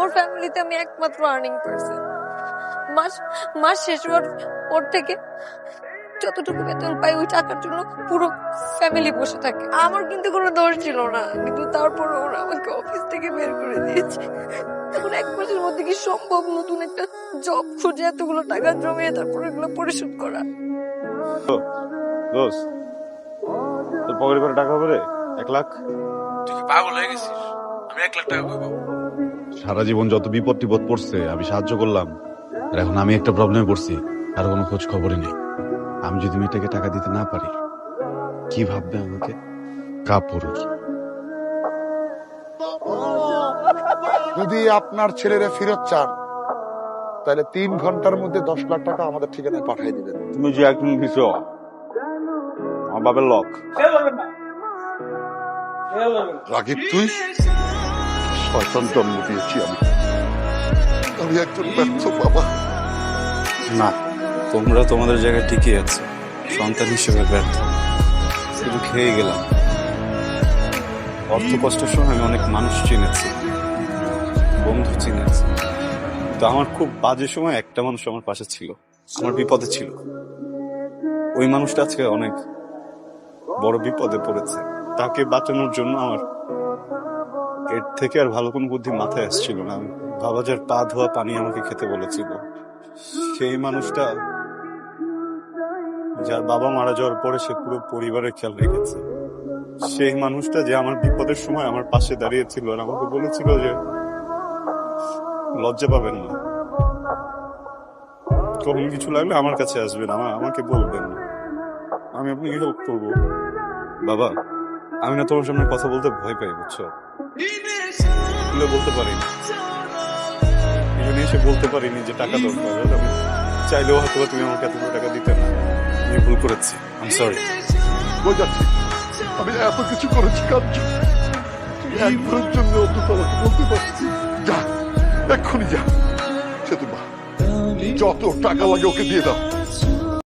ওর ফ্যামিলিতে আমি একমাত্র আর্নিং পারসন মাস মাস শেষ হওয়ার ওর থেকে যতটুকু বেতন পাই, ওই টাকার জন্য পুরো ফ্যামিলি বসে থাকে। আমার কিন্তু কোনো দোষ ছিল না, কিন্তু তারপর ওরা আমাকে অফিস থেকে বের করে দিয়েছে। এখন এক মাসের মধ্যে কি সম্ভব নতুন একটা জব খুঁজে, এতগুলো টাকা জমিয়ে তারপর এগুলো পরিশোধ করা? দোষ? তোর পকেটে টাকা হবে এক লাখ? তুই কি পাগল হয়ে গেছিস? আমি এক লাখ টাকা কই পাবো? সারা জীবন যত বিপদ টিপদ পড়ছে আমি সাহায্য করলাম। আর এখন আমি একটা প্রবলেমে পড়ছি আর কোনো খোঁজ খবরই নেই। আমি যদি মেয়েটাকে টাকা দিতে না পারি কি ভাববে আমাকে? কাপুরুষ। যদি আপনার ছেলেরা ফেরত চান তাহলে তিন ঘণ্টার মধ্যে দশ লাখ টাকা আমাদের ঠিকানায় পাঠিয়ে দিবেন। তুমি যে একজন দিছো আমার বাবার লক। রাগিব তুই? শয়তান জন্ম দিয়েছি আমি। আমি একজন ব্যর্থ বাবা। না, তোমরা তোমাদের জায়গায় টিকে আছো। সন্তান হিসেবে ব্যর্থ। শুধু খেয়ে গেলাম। অর্থ কষ্টের সময় আমি অনেক মানুষ চিনেছি, বন্ধু চিনেছি। তো আমার খুব বাজে সময় একটা মানুষ আমার পাশে ছিল, আমার বিপদে ছিল। ওই মানুষটা আজকে অনেক বড় বিপদে পড়েছে। তাকে বাঁচানোর জন্য আমার এর থেকে আর ভালো কোনো বুদ্ধি মাথায় আসছিল না। বাবাজার পা ধোয়া পানি আমাকে খেতে বলেছিল। সেই মানুষটা যার বাবা মারা যাওয়ার পরে সে পুরো পরিবারের খেয়াল রেখেছে। সেই মানুষটা যে আমার বিপদের সময় আমার পাশে দাঁড়িয়েছিল আর আমাকে বলেছিল যে, লজ্জা পাবেন না। কখন কিছু লাগলে আমার কাছে আসবেন আমাকে বলবেন। আমি আপনাকে হেল্প করব। বাবা আমি না তোমার সামনে কথা বলতে ভয় পাই, বুঝছ? বলতে পারি না এখানে এসে বলতে পারিনি যে টাকা দরকার। আমি চাইলেও হয়তো তুমি আমাকে এতগুলো টাকা দিতে না। আমি ভুল করেছি। আমি সরি বোঝাচ্ছি আমি এত কিছু করেছি তুই একবারের জন্য অন্তত আমাকে বলতে পারছি। যা, এক্ষুনি যা। সে মা, যত টাকা লাগে ওকে দিয়ে দাও।